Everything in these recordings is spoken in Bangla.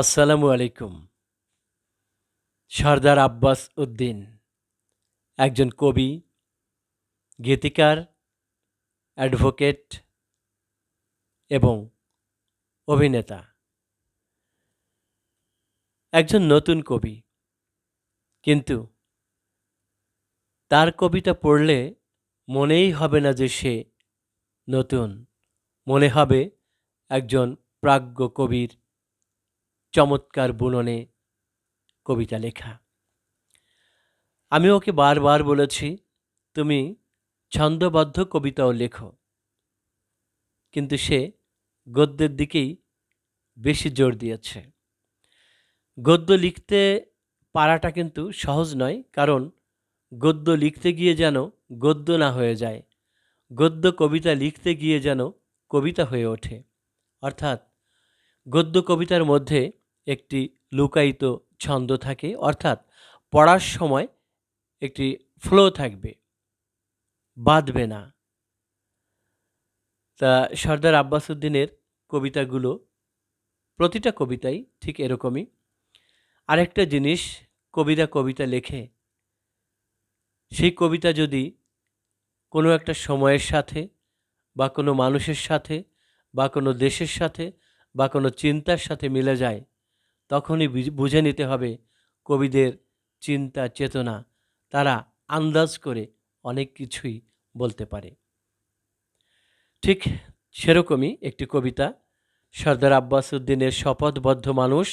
আসসালামু আলাইকুম। সর্দার আব্বাস উদ্দিন, একজন কবি, গীতিকার, অ্যাডভোকেট এবং অভিনেতা। একজন নতুন কবি, কিন্তু তার কবিতা পড়লে মনেই হবে না যে সে নতুন। মনে হবে একজন প্রাজ্ঞ কবির চমৎকার বুননে কবিতা লেখা। আমি ওকে বারবার বলেছি, তুমি ছন্দবদ্ধ কবিতাও লেখো। কিন্তু সে গদ্যের দিকেই বেশি জোর দিয়েছে। গদ্য লিখতে পারাটা কিন্তু সহজ নয়, কারণ গদ্য লিখতে গিয়ে যেন গদ্য না হয়ে যায়, গদ্য কবিতা লিখতে গিয়ে যেন কবিতা হয়ে ওঠে। অর্থাৎ গদ্য কবিতার মধ্যে একটি লুকায়িত ছন্দ থাকে, অর্থাৎ পড়ার সময় একটি ফ্লো থাকবে, বাঁধবে না। তা সর্দার আব্বাসুদ্দিনের কবিতাগুলো, প্রতিটা কবিতাই ঠিক এরকমই। আরেকটা জিনিস কবিরা কবিতা লেখে, সেই কবিতা যদি কোনো একটা সময়ের সাথে বা কোনো মানুষের সাথে বা কোনো দেশের সাথে বা কোনো চিন্তার সাথে মিলে যায় তখনই বুঝে নিতে হবে কবিদের চিন্তা চেতনা। তারা আন্দাজ করে অনেক কিছুই বলতে পারে। ঠিক সেরকমই একটি কবিতা, সর্দার আব্বাস উদ্দিনের শপথবদ্ধ মানুষ।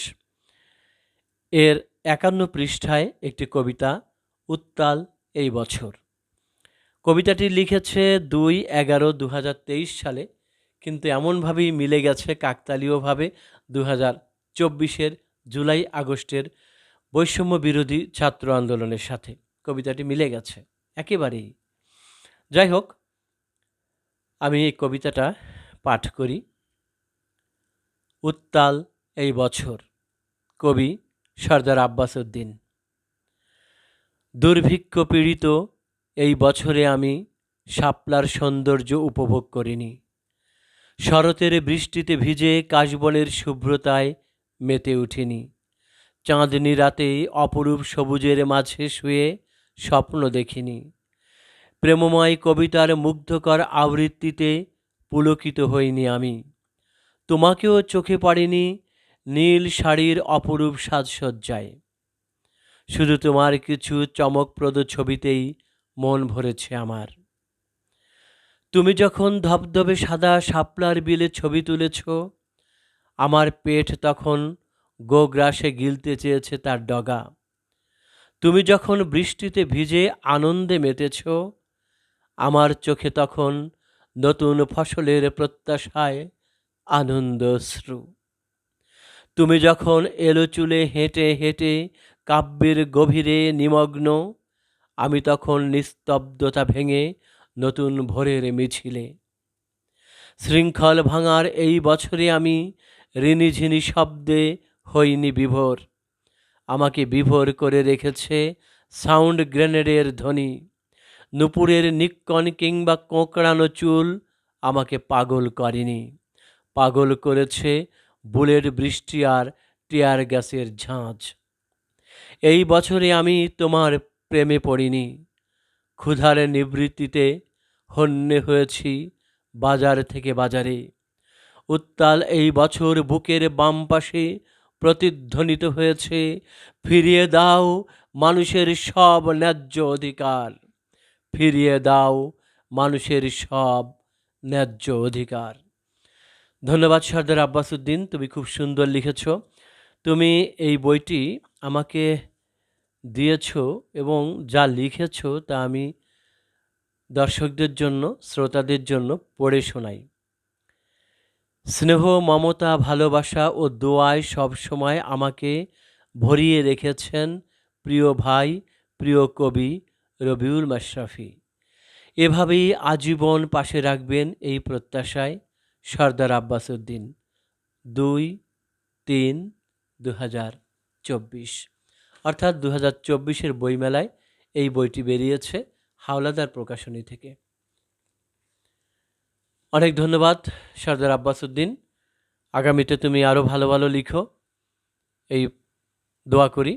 এর একান্ন পৃষ্ঠায় একটি কবিতা, উত্তাল এই বছর। কবিতাটি লিখেছে দুই এগারো দু সালে, কিন্তু এমনভাবেই মিলে গেছে কাকতালীয়ভাবে দু হাজার চব্বিশের জুলাই আগস্টের বৈষম্য বিরোধী ছাত্র আন্দোলনের সাথে। কবিতাটি মিলে গেছে, একেবারেই। যাই হোক, আমি এই কবিতাটা পাঠ করি। উত্তাল এই বছর, কবি সর্দার আব্বাস উদ্দিন। দুর্ভিক্ষ পীড়িত এই বছরে আমি শাপলার সৌন্দর্য উপভোগ করিনি। শরতের বৃষ্টিতে ভিজে কাশবনের শুভ্রতায় মেতে উঠিনি। চাঁদনি রাতে অপরূপ সবুজের মাঝে শুয়ে স্বপ্ন দেখিনি। প্রেমময় কবিতার মুগ্ধকর আবৃত্তিতে পুলকিত হইনি আমি। তোমাকেও চোখে পড়েনি নীল শাড়ির অপরূপ সাজসজ্জায়। শুধু তোমার কিছু চমকপ্রদ ছবিতেই মন ভরেছে আমার। তুমি যখন ধবধবে সাদা শাপলার বিলে ছবি তুলেছ আমার পেট তখন গোগ্রাসে গিলতে চেয়েছে তার ডগা। তুমি যখন বৃষ্টিতে ভিজে আনন্দে মেতেছ, আমার চোখে তখন নতুন ফসলের প্রত্যাশায় আনন্দশ্রু তুমি যখন এলো চুলে হেঁটে হেঁটে কাব্যের গভীরে নিমগ্ন, আমি তখন নিস্তব্ধতা ভেঙে নতুন ভোরের মিছিলে। শৃঙ্খল ভাঙার এই বছরে আমি ঋণিঝিনি শব্দে হইনি বিভোর। আমাকে বিভোর করে রেখেছে সাউন্ড গ্রেনেডের ধ্বনি। নুপুরের নিক্কন কিংবা কোঁকড়ানো চুল আমাকে পাগল করেনি। পাগল করেছে বুলেট বৃষ্টি আর টিয়ার গ্যাসের ঝাঁঝ এই বছরে আমি তোমার প্রেমে পড়িনি। ক্ষুধার নিবৃত্তিতে হন্যে হয়েছি বাজার থেকে বাজারে। উত্তাল এই বছর বুকের বাম পাশে প্রতিধ্বনিত হয়েছে, ফিরিয়ে দাও মানুষের সব ন্যায্য অধিকার। ফিরিয়ে দাও মানুষের সব ন্যায্য অধিকার। ধন্যবাদ, সর্দার আব্বাসুদ্দিন তুমি খুব সুন্দর লিখেছ। তুমি এই বইটি আমাকে দিয়েছ এবং যা লিখেছ তা আমি দর্শকদের জন্য, শ্রোতাদের জন্য পড়ে শোনাই। স্নেহ, মমতা, ভালোবাসা ও দোয়ায় সবসময় আমাকে ভরিয়ে রেখেছেন প্রিয় ভাই, প্রিয় কবি রবিউল মাশরাফি এভাবেই আজীবন পাশে রাখবেন এই প্রত্যাশায় সর্দার আব্বাস উদ্দিন দুই তিন দু হাজার চব্বিশ। অর্থাৎ দু হাজার চব্বিশের বইমেলায় এই বইটি বেরিয়েছে হাওলাদার প্রকাশনী থেকে। অনেক ধন্যবাদ সর্দার আব্বাস উদ্দিন আগামীতে তুমি আরও ভালো ভালো লিখো। এই দোয়া করি।